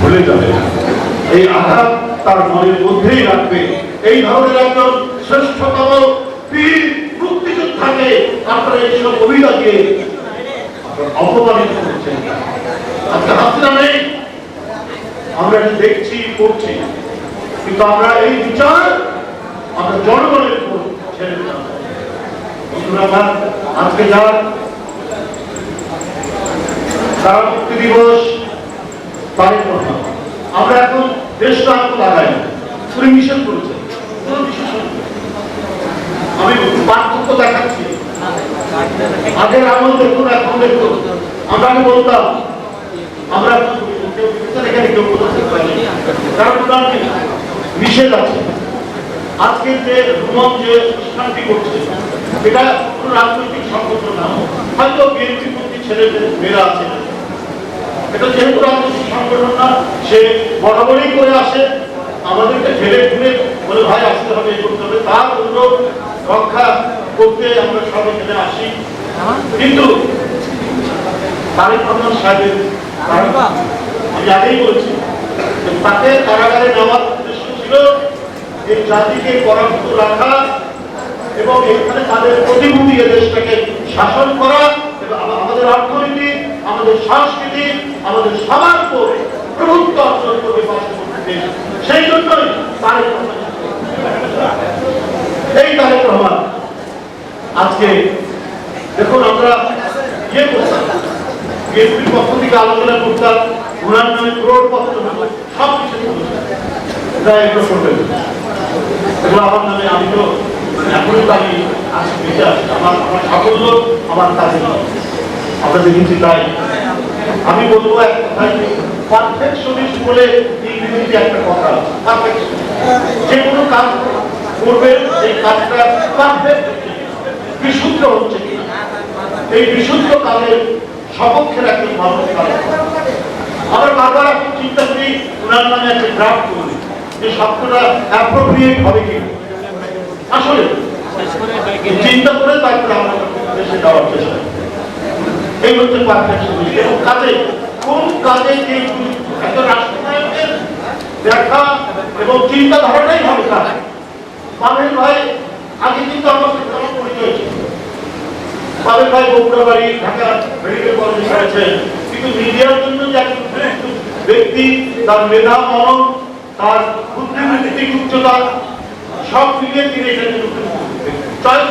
ভুলে যাবে। এই আঘাত তার মনের মধ্যেই রাখবে। এই ধরনের একজন শ্রেষ্ঠতম মুক্তিযোদ্ধাকে আপনারা অপমানিত করছেন। আমরা এটা দেখছি, করছি। কিন্তু আমরা এই বিচার আমরা জনগণের উপর ছেড়ে আজকে মুক্তি দিবস রহমান আমরা এখন দেশনায়ক লাগাই উনি মিশন করেছেন। আমি পার্থক্য দেখাচ্ছি। আগের আমল দেখুন, এখন দেখুন। আমরা আগে বলতাম, আমরা এখানে কেউ কারণ আছে। আজকে যে রুমন যে এটা কোনো রাজনৈতিক না। হয়তো মেয়েরা আছে। এটা যেহেতু রাজনৈতিক সংগঠন না, সে বরাবরই করে আসে। আমাদেরকে ঠেলে ঠুলে বলে, ভাই, আসতে হবে করতে হবে। তার অনুরোধ রক্ষা করতে আমরা সবাই আসি। কিন্তু রহমান সাহেবের আমি আগেই বলছি তাকে কারাগারে নেওয়ার উদ্দেশ্য ছিল এই জাতিকে পরাভূত রাখা এবং এখানে তাদের প্রতিভূতি এ দেশটাকে শাসন করা এবং আমা- আমাদের অর্থনীতি আমাদের সংস্কৃতি আমাদের সবার উপর প্রভুত্ব অর্জন করবে সেই জন্যই তারেক এই তারেক রহমান, আজকে দেখুন আমরা ইয়ে করতাম বিএনপির পক্ষ থেকে আলোচনা করতাম ওনার নামে ক্রোড় পত্র সব কিছু এটা এগুলো করবেন এগুলো আমার নামে, আমি তো এখনই আমি আছি বেঁচে আছি আমার আমার সাফল্য, আমার কাজে আমরা দেখেছি তাই। আমি বলব এক পারফেকশনিস্ট বলে একটা কথা পারফেকশন যে কোনো কাজ সেই কাজটা পারফেক্ট বিশুদ্ধ হচ্ছে কিনা এই বিশুদ্ধ কাজের মানুষ কাজ বারবার এখন চিন্তা করি, ওনার নামে একটা ড্রাফট যে শব্দটা অ্যাপ্রোপ্রিয়েট হবে কি? আসলে, চিন্তা করে তারপরে আমরা দেশে যাওয়ার চেষ্টা। এই হচ্ছে পারফেকশন এবং কাজে, কোন কাজে কে একটা রাষ্ট্রনায়কের দেখা এবং চিন্তা ধারণাই হবে ভাই, আগে কিন্তু আমার সাথে আমার পরিচয় ছিল। ভাই ঢাকা মেডিকেল কলেজে কিন্তু মিডিয়ার জন্য যে ব্যক্তি, তার মেধা, মনন, তার বুদ্ধিবৃত্তিক উচ্চতা, সব মিলিয়ে তিনি চয়েস